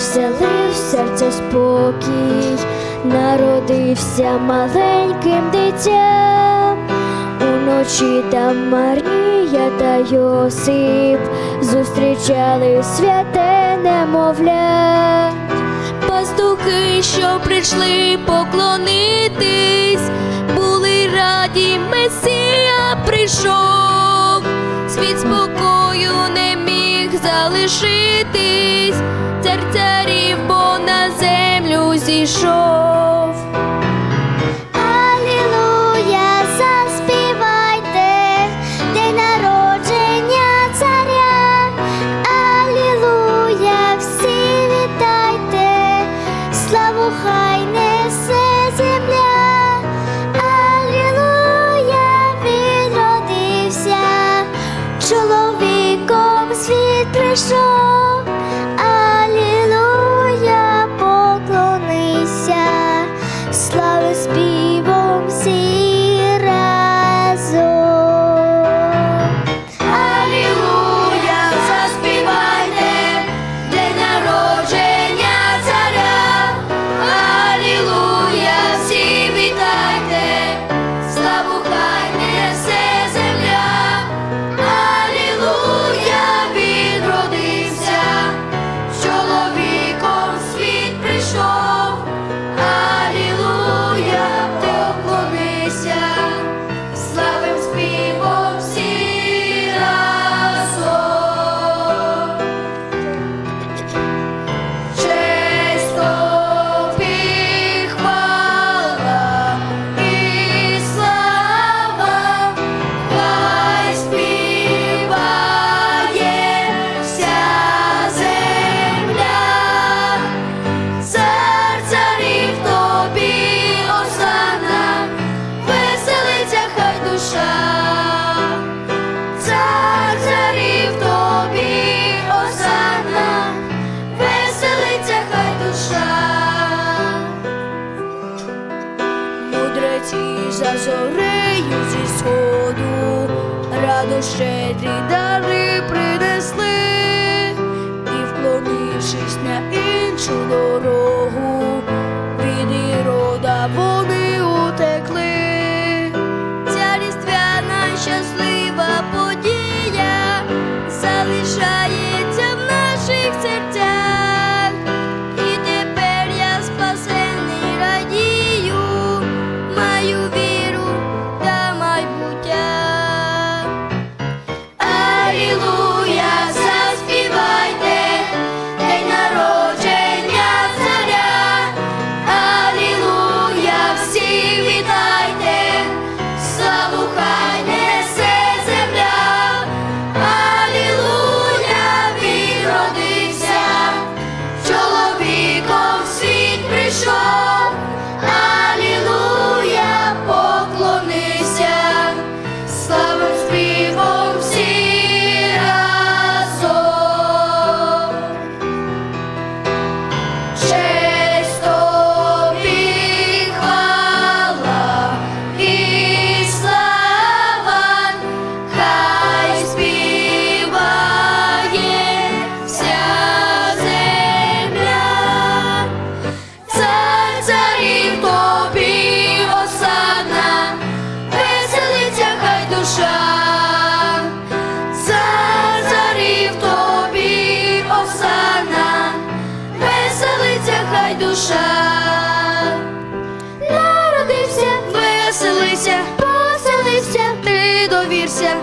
вселив серце спокій, народився маленьким дитям, уночі там Марія та Йосип зустрічали святе немовля, пастухи, що прийшли поклонитись, були раді, Месія прийшов, світ спокою не міг залишитись. прийшов. Алілуя, заспівайте, день народження царя, Алілуя, всі вітайте, славу хай несе земля, Алілуя, відродився, чоловіком світ прийшов. за зорею зі сходу, раду щедрі дари принесли і, вклонившись на іншу дорогу. й душа, народився, веселися, поселися, ти довірся.